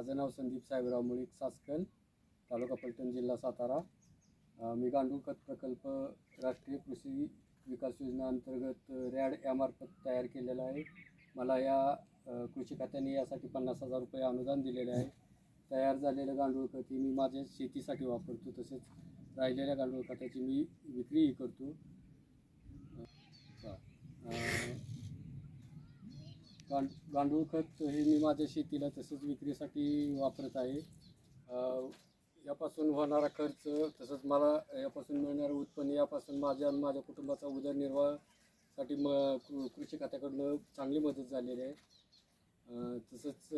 माझं नाव संदीप साहेबराव मुळीक सासकल तालुका पलटण जिल्हा सातारा. मी गांडूळ खत प्रकल्प राष्ट्रीय कृषी विकास योजना अंतर्गत रॅड यामार्फत तयार केलेला आहे. मला या कृषी खात्याने यासाठी पन्नास हजार रुपये अनुदान दिलेले आहे. तयार झालेलं गांडूळ खत हे मी माझ्या शेतीसाठी वापरतो तसेच राहिलेल्या गांडूळ खताची मी विक्रीही करतो. गांड गांडूळ खत हे मी माझ्या शेतीला तसंच विक्रीसाठी वापरत आहे. यापासून होणारा खर्च तसंच मला यापासून मिळणारं उत्पन्न यापासून माझ्या आणि माझ्या कुटुंबाचा उदरनिर्वाहासाठी म कृ- कृषी खात्याकडनं चांगली मदत झालेली आहे. तसंच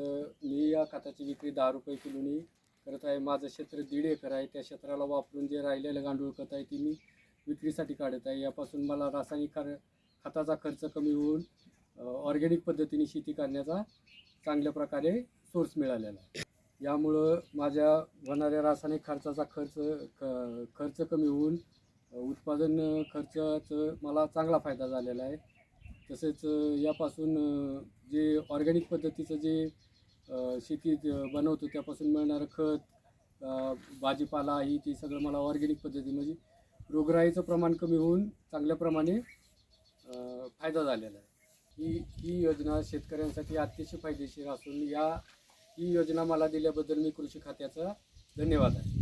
मी या खताची विक्री दहा रुपये किलोनी करत आहे. माझं क्षेत्र दीड एकर आहे. त्या क्षेत्राला वापरून जे राहिलेलं गांडूळ खत आहे ती मी विक्रीसाठी काढत आहे. यापासून मला रासायनिक खर खताचा खर्च कमी होऊन ऑर्गॅनिक पद्धतीने शेती करण्याचा चांगल्या प्रकारे सोर्स मिळालेला आहे. यामुळं माझ्या होणाऱ्या रासायनिक खर्चाचा खर्च ख खर्च कमी होऊन उत्पादन खर्चाचं मला चांगला फायदा झालेला आहे. तसेच यापासून जे ऑर्गॅनिक पद्धतीचं जे शेती बनवतो त्यापासून मिळणारं खत भाजीपाला ही ते सगळं मला ऑर्गॅनिक पद्धती म्हणजे रोगराईचं प्रमाण कमी होऊन चांगल्या प्रमाणे फायदा झालेला आहे. ही ही योजना शेतकऱ्यांसाठी अतिशय फायदेशीर असून या ही योजना मला दिल्याबद्दल मी कृषी खात्याचा धन्यवाद आहे.